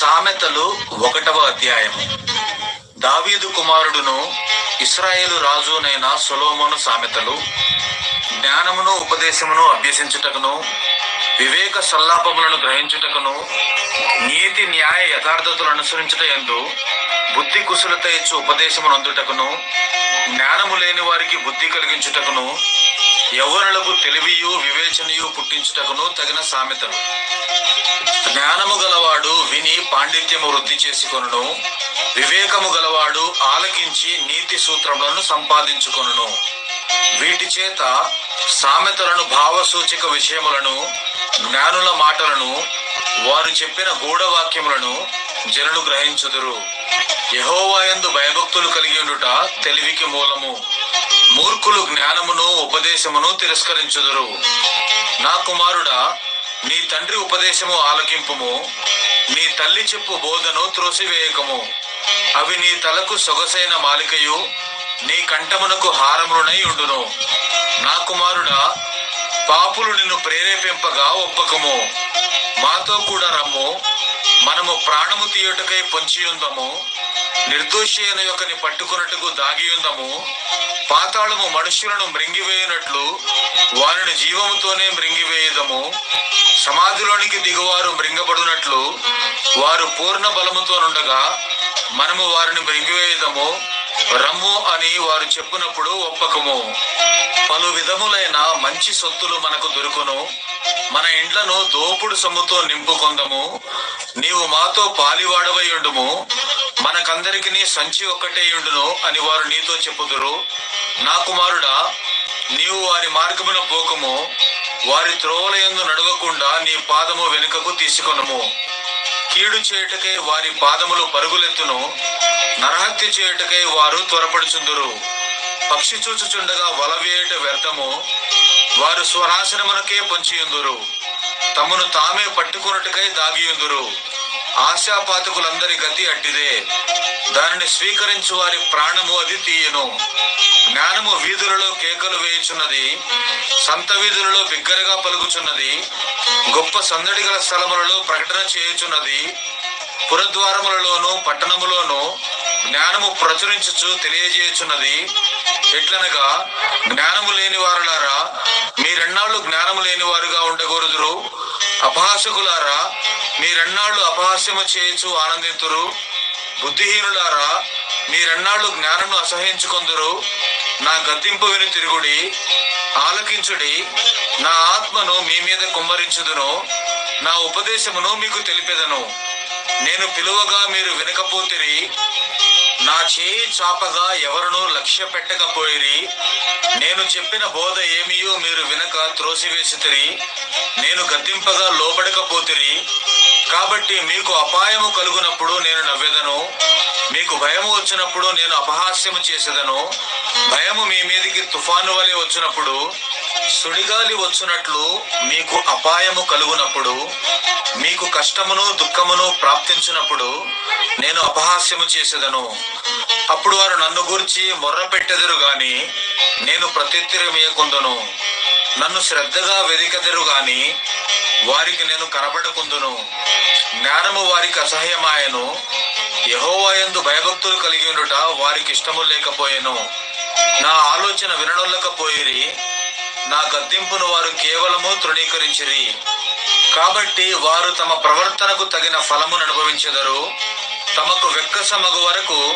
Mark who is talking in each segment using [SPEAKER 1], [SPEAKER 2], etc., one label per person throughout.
[SPEAKER 1] సామెతలు ఒకటవ అధ్యాయం దావీదు కుమారుడును ఇస్రాయేలు రాజునైన సొలోమోను సామెతలు జ్ఞానమును ఉపదేశమును అభ్యసించుటకును వివేక సల్లాపములను గ్రహించుటకును నీతి న్యాయ యథార్థతలు అనుసరించుట ఎందు బుద్ధి కుశలత ఇచ్చు ఉపదేశమును అందుటకును జ్ఞానము లేని వారికి బుద్ధి కలిగించుటకును యవ్వనులకు తెలివియు వివేచనయు పుట్టించుటకును తగిన సామెతలు. జ్ఞానము గలవాడు విని పాండిత్యము వృద్ధి చేసుకొనును. వివేకము గలవాడు ఆలకించి నీతి సూత్రములను సంపాదించుకొనును. వీటి చేత సామెతలను భావసూచక విషయములను జ్ఞానుల మాటలను వారు చెప్పిన గూఢవాక్యములను జనులు గ్రహించుదురు. యహోవాయందు భయభక్తులు కలిగి ఉండుట తెలివికి మూలము. మూర్ఖులు జ్ఞానమును ఉపదేశమును తిరస్కరించుదురు. నా కుమారుడా నీ తండ్రి ఉపదేశము ఆలకింపుము నీ తల్లి చెప్పు బోధను త్రోసివేయకము. అవి నీ తలకు సొగసైన మాలికయు నీ కంఠమునకు హారములునై ఉండును. నా కుమారుడా పాపులు నిన్ను ప్రేరేపింపగా ఒప్పకము. మాతో కూడా రమ్ము మనము ప్రాణము తీయుటకై పొంచియుందము. నిర్దోషి అయిన యొక్కని పట్టుకున్నట్టుకు దాగియుందము. పాతాళము మనుషులను మృంగివేయనట్లు వారిని జీవముతోనే మృంగివేయదము. సమాధిలోనికి దిగువారు మృంగబడినట్లు వారు పూర్ణ బలముతోనుండగా మనము వారిని మృంగివేయదము. రమ్ము అని వారు చెప్పునప్పుడు ఒప్పకము. పలు విధములైన మంచి సొత్తులు మనకు దొరుకును. మన ఇండ్లను దోపుడు సొమ్ముతో నింపుకొందము. నీవు మాతో పాలివాడవై ఉండుము. మనకందరికి సంచి ఒక్కటే ఉండును అని వారు నీతో చెప్పుదురు. నా కుమారుడా నీవు వారి మార్గమున పోకము. వారి త్రోవలయందు నడవకుండా నీ పాదము వెనుకకు తీసుకొనము. కీడు చేయుటకై వారి పాదములు పరుగులెత్తును. నరహత్య చేయుటకై వారు త్వరపడుచుందురు. పక్షి చూచుచుండగా వల వేయుట వ్యర్థము. వారు స్వనాశనమునకే పొంచియుందురు. తమను తామే పట్టుకున్నట్టుకై దాగియుందురు. ఆశాపాతకులందరి గతి అట్టిదే. దానిని స్వీకరించు వారి ప్రాణము అది తీయను. జ్ఞానము వీధులలో కేకలు వేయుచున్నది సంత వీధులలో బిగ్గరగా పలుకుచున్నది గొప్ప సందడి గల స్థలములలో ప్రకటన చేయుచున్నది పురద్వారములలోను పట్టణములోను జ్ఞానము ప్రచురించుచు తెలియజేయుచున్నది. ఎట్లనగా జ్ఞానము లేని వారులారా మీరెన్నాళ్ళు జ్ఞానము లేని వారుగా ఉండకూడదురు అపహాసకులారా మీరెన్నాళ్ళు అపహాస్యము చేయుచు ఆనందితురు? బుద్ధిహీనులారా మీరెన్నాళ్ళు జ్ఞానము అసహించుకొందురు నా గద్దింపు విని తిరుగుడి ఆలకించుడి నా ఆత్మను మీ మీద కుమ్మరించుదును నా ఉపదేశమును మీకు తెలిపెదను. నేను పిలువగా మీరు వినకపోతిరి నా చేయి చాపగా ఎవరునూ లక్ష్య పెట్టకపోయిరి. నేను చెప్పిన బోధ ఏమియో మీరు వినక త్రోసివేసితిరి. నేను గద్దింపగా లోబడకపోతిరి. కాబట్టి మీకు అపాయము కలుగునప్పుడు నేను నవ్వెదను. మీకు భయము వచ్చినప్పుడు నేను అపహాస్యము చేసేదను. భయము మీ మీదికి తుఫాను వలె వచ్చినప్పుడు సుడిగాలి వచ్చినట్లు మీకు అపాయము కలుగునప్పుడు మీకు కష్టమును దుఃఖమును ప్రాప్తించినప్పుడు నేను అపహాస్యము చేసేదను. అప్పుడు వారు నన్ను గూర్చి మొర్ర పెట్టెదరు గాని నేను ప్రత్యుత్తరమేయకుందును. నన్ను శ్రద్ధగా వెదికెదరు గాని వారికి నేను కనబడకుందును. జ్ఞానము వారికి అసహ్యమాయను. యహోవాయందు భయభక్తులు కలిగి ఉండుట వారికి ఇష్టము లేకపోయేను. నా ఆలోచన వినడొల్లకపోయిరి నా గద్దింపును వారు కేవలము తృణీకరించిరి. కాబట్టి వారు తమ ప్రవర్తనకు తగిన ఫలమును అనుభవించెదరు తమకు వెక్కసమగు వరకు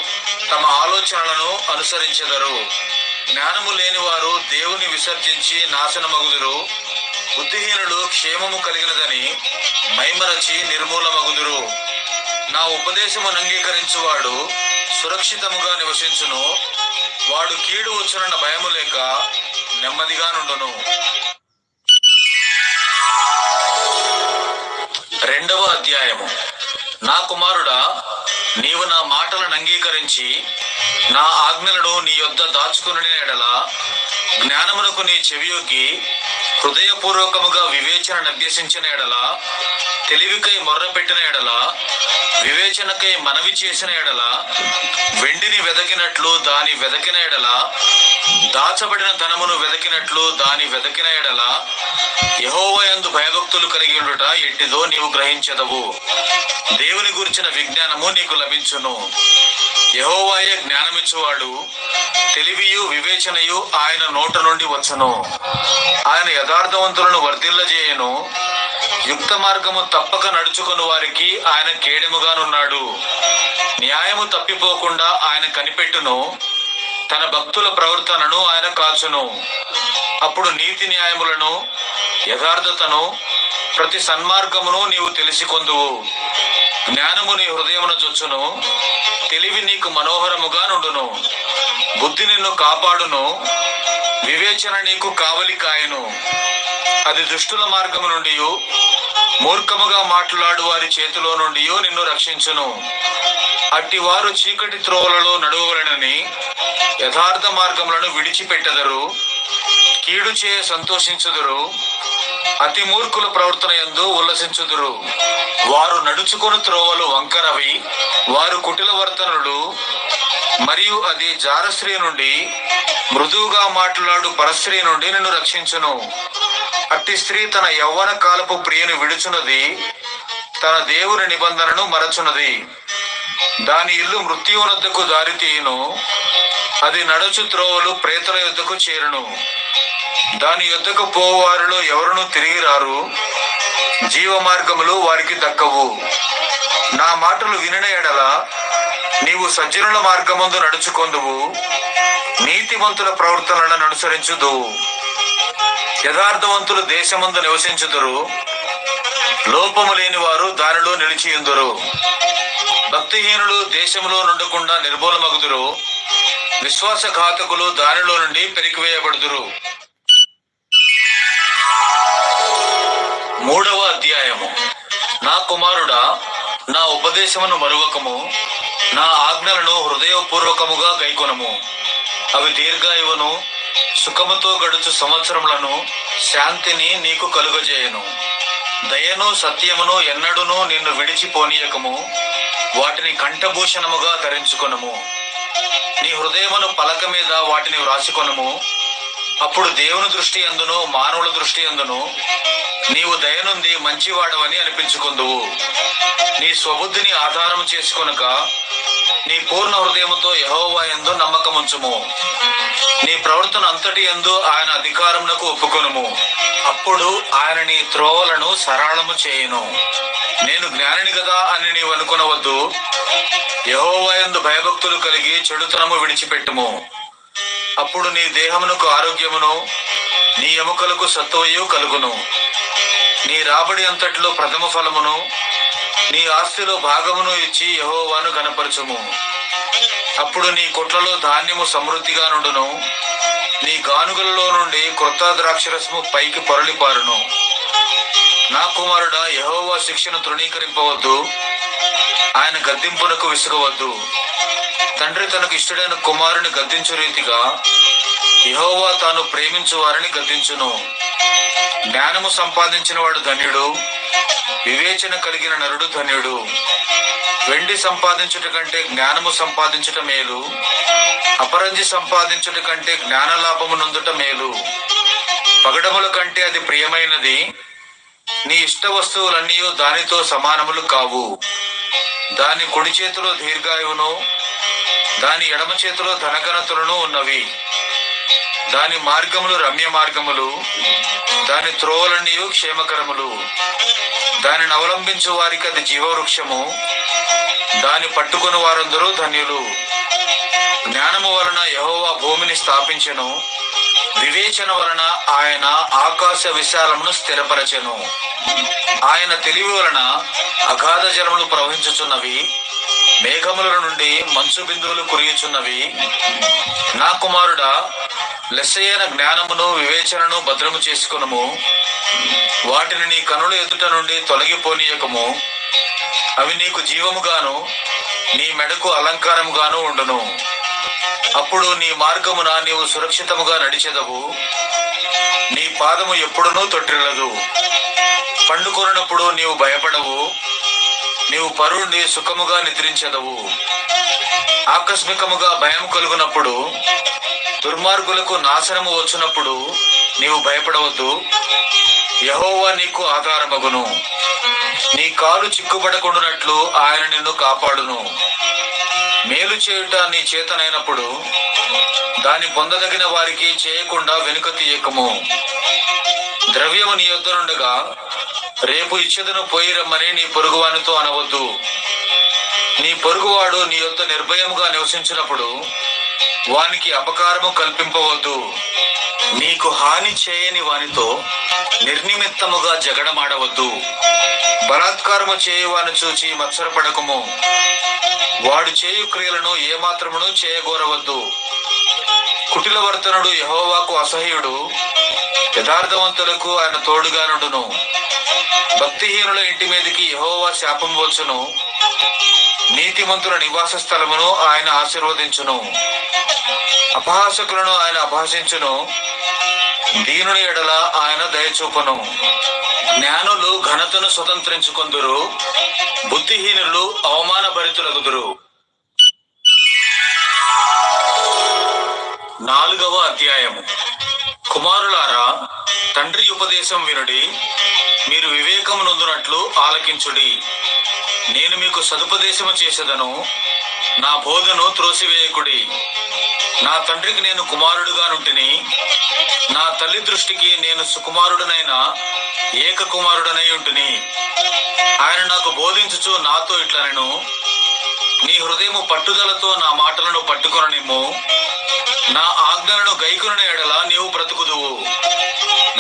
[SPEAKER 1] తమ ఆలోచనలను అనుసరించెదరు. జ్ఞానము లేని వారు దేవుని విసర్జించి నాశనమగుదురు. బుద్ధిహీనులు క్షేమము కలిగినదని మైమరచి నిర్మూలమగుదురు. నా ఉపదేశమును అంగీకరించువాడు సురక్షితముగా నివసించును. వాడు కీడు వచ్చునన్న భయము లేక నెమ్మదిగా నుండును. రెండవ అధ్యాయము. నా కుమారుడా నీవు నా మాటలను అంగీకరించి నా ఆజ్ఞలను నీ యొద్ద దాచుకుని ఎడల జ్ఞానమునకు నీ చెవియొగ్గి హృదయపూర్వకముగా వివేచన అభ్యసించిన ఎడల తెలివికై మొర్ర పెట్టిన ఎడల వివేచనకై మనవి చేసిన ఎడల వెండిని వెదకినట్లు దాని వెదకిన ఎడల దాచబడిన ధనమును వెదకినట్లు దాని వెదకిన ఎడల యహోవయందు భయభక్తులు కలిగి ఉండుట ఎట్టిదో నీవు గ్రహించదవు. దేవుని గురించిన విజ్ఞానము నీకు లభించును. యహోవాయే జ్ఞానమిచ్చువాడు. తెలివియు వివేచనయు ఆయన నోట నుండి వచ్చును. ఆయన యథార్థవంతులను వర్ధిల్లజేయను. యుక్త మార్గము తప్పక నడుచుకుని వారికి ఆయన కేడెముగానున్నాడు. న్యాయము తప్పిపోకుండా ఆయన కనిపెట్టును. తన భక్తుల ప్రవర్తనను ఆయన కాచును అప్పుడు నీతి న్యాయములను యథార్థతను ప్రతి సన్మార్గమును నీవు తెలిసికొందువు. జ్ఞానము నీ హృదయమున చొచ్చును తెలివి నీకు మనోహరముగా నుండును. బుద్ధి నిన్ను కాపాడును. వివేచన నీకు కావలి కాయను. అది దుష్టుల మార్గము నుండి మూర్ఖముగా మాట్లాడు వారి చేతిలో నుండి నిన్ను రక్షించును. అట్టి వారు చీకటి త్రోవలలో నడువలనని యథార్థ మార్గములను విడిచిపెట్టెదరు. కీడు చేయ సంతోషించుదురు. అతి మూర్ఖుల ప్రవర్తన ఎందు ఉల్లసించుదురు. వారు నడుచుకుని త్రోవలు వంకరవి వారు కుటిల వర్తనుడు మరియు అది జారశ్రీ నుండి మృదువుగా మాట్లాడు పరస్త్రీ నుండి నిన్ను రక్షించును. అట్టి స్త్రీ తన యవ్వన కాలపు ప్రియను విడుచున్నది తన దేవుని నిబంధనను మరచున్నది. దాని ఇల్లు మృత్యువునద్దకు దారితీయును అది నడుచు త్రోవలు ప్రేతల యుద్ధకు చేరును. దాని యొద్దకు పోవారిలో ఎవరును తిరిగి రారు. జీవ మార్గములు వారికి దక్కవు. నా మాటలు వినిన ఎడల నీవు సజ్జనుల మార్గమందు నడుచుకొందువు. నీతిమంతుల ప్రవర్తనలను అనుసరించుదు యథార్థవంతులు దేశమందు నివసించుదురు. లోపము లేని వారు దానిలో నిలిచియుందురు భక్తిహీనులు దేశంలో నుండకుండా నిర్మూలమగుదురు. విశ్వాసఘాతకులు దానిలో నుండి పెరిగివేయబడుదురు. నా కుమారుడా నా ఉపదేశమును మరువకము నా ఆజ్ఞలను హృదయపూర్వకముగా గైకొనము. అవి దీర్ఘాయువును సుఖముతో గడుచు సంవత్సరములను శాంతిని నీకు కలుగజేయను. దయను సత్యమును ఎన్నడును నిన్ను విడిచిపోనీయకము వాటిని కంఠభూషణముగా ధరించుకొనము. నీ హృదయమును పలక మీద వాటిని వ్రాసుకొనము. అప్పుడు దేవుని దృష్టి అందును మానవుల దృష్టి అందును. నీవు దయనుంది మంచివాడవని అనిపించుకుందువు. నీ స్వబుద్ధిని ఆధారం చేసుకొనక నీ పూర్ణ హృదయముతో యహోవా యందు నమ్మకముంచుము. నీ ప్రవర్తన అంతటి యందు ఆయన అధికారమునకు ఒప్పుకొనుము. అప్పుడు ఆయన నీ త్రోవలను సరళము చేయును. నేను జ్ఞానిని కదా అని నీవు అనుకునవద్దు. యహోవా యందు భయభక్తులు కలిగి చెడుతనము విడిచిపెట్టుము. అప్పుడు నీ దేహమునకు ఆరోగ్యమును నీ ఎముకలకు సత్వయు కలుగును. నీ రాబడి అంతటిలో ప్రథమ ఫలమును నీ ఆస్తిలో భాగమును ఇచ్చి యహోవాను గనపరచుము అప్పుడు నీ కొట్లలో ధాన్యము సమృద్ధిగా నుండును నీ గానుగలలో నుండి క్రొత్త ద్రాక్షరసము పైకి పొరలిపారును. నా కుమారుడ యహోవా శిక్షను తృణీకరింపవద్దు ఆయన గద్దింపునకు విసుగవద్దు. తండ్రి తనకు ఇష్టడైన కుమారుని గద్దించు రీతిగా యహోవా తాను ప్రేమించు వారిని గద్దించును. జ్ఞానము సంపాదించిన వాడు ధన్యుడు వివేచన కలిగిన నరుడు ధన్యుడు. వెండి సంపాదించుట కంటే జ్ఞానము సంపాదించుట మేలు అపరంజి సంపాదించుట కంటే జ్ఞాన లాభము నొందుట మేలు. పగడముల కంటే అది ప్రియమైనది నీ ఇష్ట వస్తువులన్నీ దానితో సమానములు కావు. దాని కుడి చేతిలో దీర్ఘాయువును దాని ఎడమ చేతిలో ధనఘనతలను ఉన్నవి. దాని మార్గములు రమ్య మార్గములు దాని త్రోవలన్నీ క్షేమకరములు. దానిని అవలంబించు వారికి అది జీవవృక్షము. దాని పట్టుకుని వారందరూ ధన్యులు. జ్ఞానము వలన యహోవా భూమిని స్థాపించను. వివేచన వలన ఆయన ఆకాశ విశాలమును స్థిరపరచెను. ఆయన తెలివి వలన అగాధ జలములు ప్రవహించుచున్నవి మేఘముల నుండి మంచు బిందువులు కురియుచున్నవి. నా కుమారుడా లెస్సయైన జ్ఞానమును వివేచనను భద్రము చేసుకునము. వాటిని నీ కనుల ఎదుట నుండి తొలగిపోనీయకము. అవి నీకు జీవముగాను నీ మెడకు అలంకారముగాను ఉండును. అప్పుడు నీ మార్గమున నీవు సురక్షితముగా నడిచెదవు. నీ పాదము ఎప్పుడునూ తొట్టిల్లదు పండుకొనప్పుడు నీవు భయపడవు. నీవు పరుణ్ణి సుఖముగా నిద్రించెదవు. ఆకస్మికముగా భయం కలుగునప్పుడు దుర్మార్గులకు నాశనము వచ్చినప్పుడు నీవు భయపడవద్దు. యహోవా నీకు ఆధారమగును. నీ కాలు చిక్కుపడకుండానట్లు ఆయన నిన్ను కాపాడును. మేలు చేయుట నీ చేతనైనప్పుడు దాని పొందదగిన వారికి చేయకుండా వెనుక తీయకము. ద్రవ్యము నీ యొద్దనుండగా రేపు ఇచ్చేదను పోయి రమ్మని నీ పొరుగువానితో అనవద్దు. నీ పొరుగువాడు నీ యొద్ద నిర్భయముగా నివసించినప్పుడు వానికి అపకారము కల్పింపవద్దు. నీకు హాని చేయని వానితో నిర్నిమిత్తముగా జగడమాడవద్దు. బలాత్కారము చేయువాని చూచి మత్సరపడకము. వాడు చేయు క్రియలను ఏమాత్రమును చేయగోరవద్దు. కుటిల వర్తనుడు యహోవాకు అసహ్యుడు యథార్థవంతులకు ఆయన తోడుగా నుండును. భక్తిహీనుల ఇంటి మీదకి యహోవా శాపం వచ్చును. నీతిమంతుల నివాస స్థలమును ఆయన ఆశీర్వదించును. అపహాసకులను ఆయన అపహసించును. దీనుని ఎడల ఆయన దయచూపను. జ్ఞానులు ఘనతను స్వతంత్రించుకొందురు. బుద్ధిహీనులు అవమాన భరితులగుదురు నాలుగవ అధ్యాయము. కుమారులారా తండ్రి ఉపదేశం వినుడి. మీరు వివేకము నొందునట్లు ఆలకించుడి. నేను మీకు సదుపదేశము చేసేదను. నా బోధను త్రోసివేయకుడి. నా తండ్రికి నేను కుమారుడుగానుంటిని నా తల్లి దృష్టికి నేను సుకుమారుడనైన ఏక కుమారుడనై ఉంటుని. ఆయన నాకు బోధించుచు నాతో ఇట్లనను నీ హృదయము పట్టుదలతో నా మాటలను పట్టుకొననిమ్ము. నా ఆజ్ఞలను గైకొన ఎడల నీవు బ్రతుకుదువు.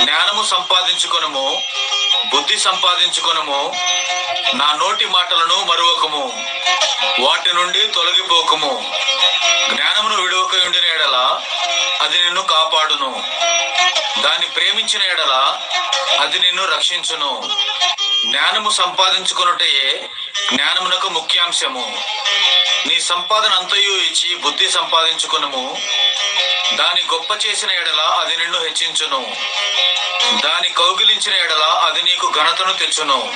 [SPEAKER 1] జ్ఞానము సంపాదించుకొనము బుద్ధి సంపాదించుకొనము నా నోటి మాటలను మరువకము. వాటి నుండి తొలగిపోకము. జ్ఞానమును విడువక ఉండిన ఎడల అది నిన్ను కాపాడును. దాన్ని ప్రేమించిన ఎడల అది నిన్ను రక్షించును. జ్ఞానము సంపాదించుకున్నటయే జ్ఞానమునకు ముఖ్యాంశము. నీ సంపాదన అంతయు ఇచ్చి బుద్ధి సంపాదించుకునుము. దాని గొప్ప చేసిన ఎడల అది నిన్ను హెచ్చించును. దాని కౌగిలించిన ఎడల అది నీకు ఘనతను తెచ్చును.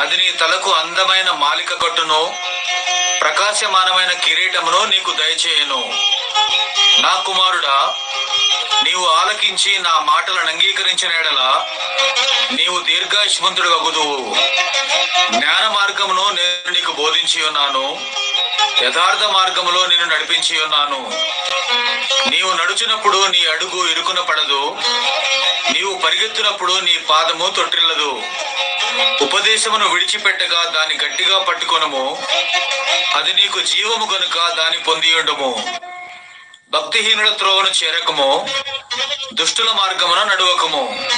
[SPEAKER 1] అది నీ తలకు అందమైన మాలిక కట్టును. ప్రకాశమానమైన కిరీటమును నీకు దయచేయను. నా కుమారుడా నీవు ఆలకించి నా మాటలను అంగీకరించిన ఎడల నీవు దీర్ఘాయుష్మంతుడు అగుదువు జ్ఞాన మార్గమును నేను నీకు బోధించి ఉన్నాను. యథార్థ మార్గములో నేను నడిపించి ఉన్నాను. నీవు నడుచినప్పుడు నీ అడుగు ఇరుకున పడదు. నీవు పరిగెత్తునప్పుడు నీ పాదము తొట్టిల్లదు. ఉపదేశమును విడిచిపెట్టగా దాన్ని గట్టిగా పట్టుకొనము. అది నీకు జీవము గనుక దాని పొందియుండము భక్తిహీనుల త్రోవను చేరకము. దుష్టుల మార్గమున నడువకము.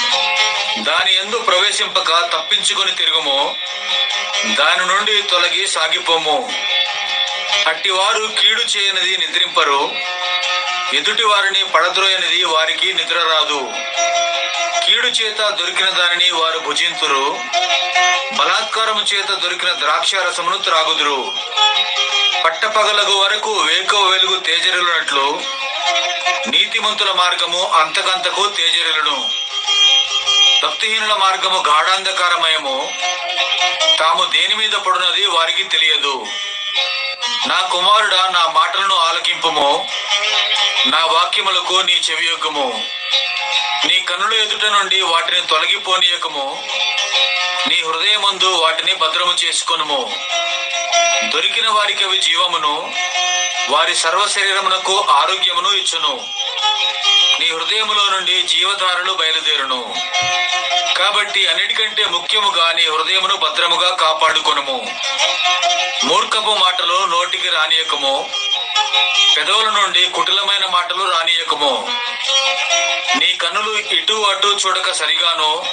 [SPEAKER 1] దాని ఎందు ప్రవేశింపక తప్పించుకొని తిరుగుము. దాని నుండి తొలగి సాగిపోము. అట్టివారు కీడు చేయనిది నిద్రింపరు. ఎదుటి వారిని పడద్రోయనిది వారికి నిద్ర రాదు. కీడు చేత దొరికిన దానిని వారు భుజింతురు. బలాత్కారము చేత దొరికిన ద్రాక్ష రసమును త్రాగుదురు. పట్టపగలగు వరకు వేకో వెలుగు తేజరిల్లునట్లు. నీతిమంతుల మార్గము అంతకంతకు తేజరిల్లును. భక్తిహీనుల మార్గము గాఢాంధకారమయము. తాము దేని మీద పడునది వారికి తెలియదు. నా కుమారుడా నా మాటలను ఆలకింపుము. నా వాక్యములకు నీ చెవియొక్కము నీ కన్నుల ఎదుట నుండి వాటిని తొలగిపోనీయకము. నీ హృదయమందు వాటిని భద్రము చేసుకొనుము. దొరికిన వారికి అవి జీవమును వారి సర్వ శరీరమునకు ఆరోగ్యమును ఇచ్చును. నీ హృదయములో నుండి జీవధారలు బయలుదేరును. కాబట్టి అన్నిటికంటే ముఖ్యముగా నీ హృదయమును భద్రముగా కాపాడుకొనుము. మూర్ఖపు మాటలు నోటికి రానియకము. పెదవుల నుండి కుటిలమైన మాటలు రానియకము. నీ కనులు ఇటు అటు చూడక సరిగాను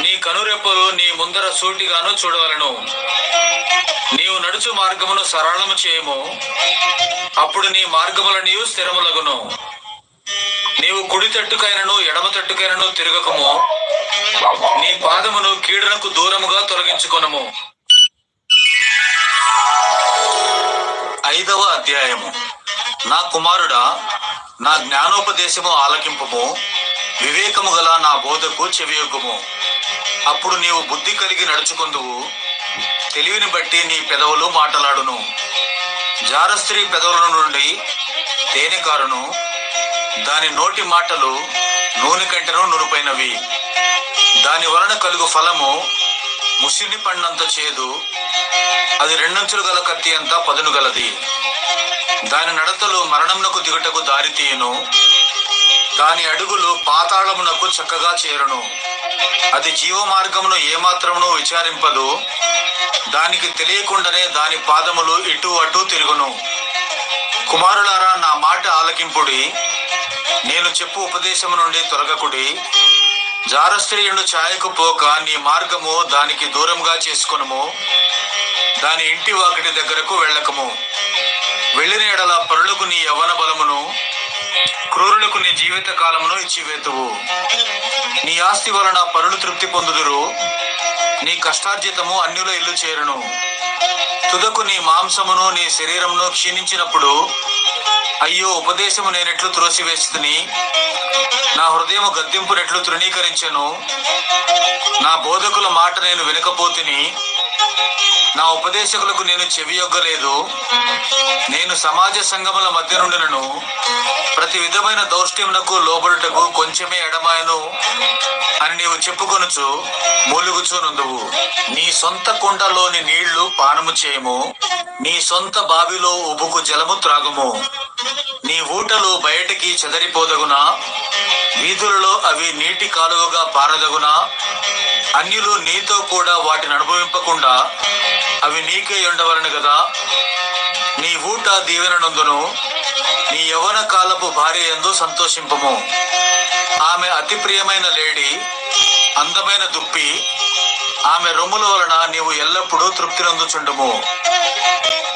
[SPEAKER 1] నీ కనురెప్పలు నీ ముందర సూటిగాను చూడవలను. నీవు నడుచు మార్గమును సరళము చేయము అప్పుడు నీ మార్గముల నీవు స్థిరములగును. నీవు కుడి తట్టుకైనను ఎడమ తట్టుకైనను తిరగకము నీ పాదమును కీడనకు దూరముగా తొలగించుకొనము. ఐదవ అధ్యాయము. నా కుమారుడా నా జ్ఞానోపదేశము ఆలకింపము. వివేకము గల నా బోధకు చెవియొగ్గుము. అప్పుడు నీవు బుద్ధి కలిగి నడుచుకుందువు. తెలివిని బట్టి నీ పెదవులు మాట్లాడును. జారస్త్రీ పెదవుల నుండి తేనె కారును. దాని నోటి మాటలు నూనె కంటెను నునుపైనవి. దాని వలన కలుగు ఫలము ముసిని పండంత చేదు. అది రెండంచులు గల కత్తి అంతా పదును గలది. దాని నడతలు మరణమునకు దిగుటకు దారితీయను దాని అడుగులు పాతాళమునకు చక్కగా చేరును. అది జీవ మార్గమును ఏమాత్రమును విచారింపదు. దానికి తెలియకుండానే దాని పాదములు ఇటు అటు తిరుగును. కుమారులారా నా మాట ఆలకింపుడి. నేను చెప్పు ఉపదేశము నుండి తొలగకుడి. జారస్త్రీయుడు ఛాయకు పోక నీ మార్గము దానికి దూరంగా చేసుకునము. దాని ఇంటి వాకిటి దగ్గరకు వెళ్ళకము. వెళ్ళిన ఎడల పరులకు నీ యవ్వన బలమును క్రూరులకు నీ జీవిత కాలమును ఇచ్చివేతువు. నీ ఆస్తి వలన పరులు తృప్తి పొందుదురు నీ కష్టార్జితము అన్యుల ఇల్లు చేరును. తుదకు నీ మాంసమును నీ శరీరమును క్షీణించినప్పుడు అయ్యో ఉపదేశము నేనెట్లు త్రోసివేస్తుని. నా హృదయము గద్దింపునెట్లు తృణీకరించెను. నా బోధకుల మాట నేను వినకపోతిని. నా ఉపదేశకులకు నేను చెవియొగ్గలేదు నేను సమాజ సంగముల మధ్య నుండినను. ప్రతి విధమైన దౌష్ట్యమునకు లోబడుటకు కొంచెమే ఎడమాయను. నీవు చెప్పుకొనుచు మొలుగుచునుందువు. నీ సొంత కుండలోని నీళ్ళు పానము చేయము. నీ సొంత బావిలో ఉబుకు జలము త్రాగుము. నీ ఊటలు బయటికి చెదరిపోదగునా? వీధులలో అవి నీటి కాలువగా పారదగునా? అన్యులు నీతో కూడా వాటిని అనుభవింపకుండా అవి నీకే ఉండవలను కదా నీ ఊట దీవెననందును. నీ యవన కాలపు భార్య ఎందు సంతోషింపము. ఆమె అతి ప్రియమైన లేడీ అందమైన దుప్పి ఆమె రొమ్ముల వలన నీవు ఎల్లప్పుడూ తృప్తి నందుచుండుము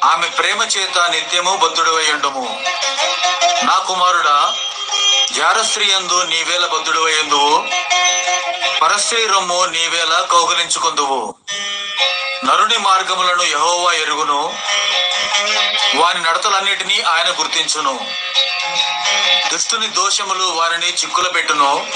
[SPEAKER 1] ఆమె ప్రేమ చేత నిత్యము బద్ధుడవై నా కుమారుడా జారస్త్రీ యందు నీవేల బద్ధుడవై పరస్త్రీ రొమ్ము నీవేల కౌగులించుకుందువు. నరుని మార్గములను యహోవా ఎరుగును. వాని నడతలన్నిటినీ ఆయన గుర్తించును. దుష్టుని దోషములు వారిని చిక్కుల పెట్టును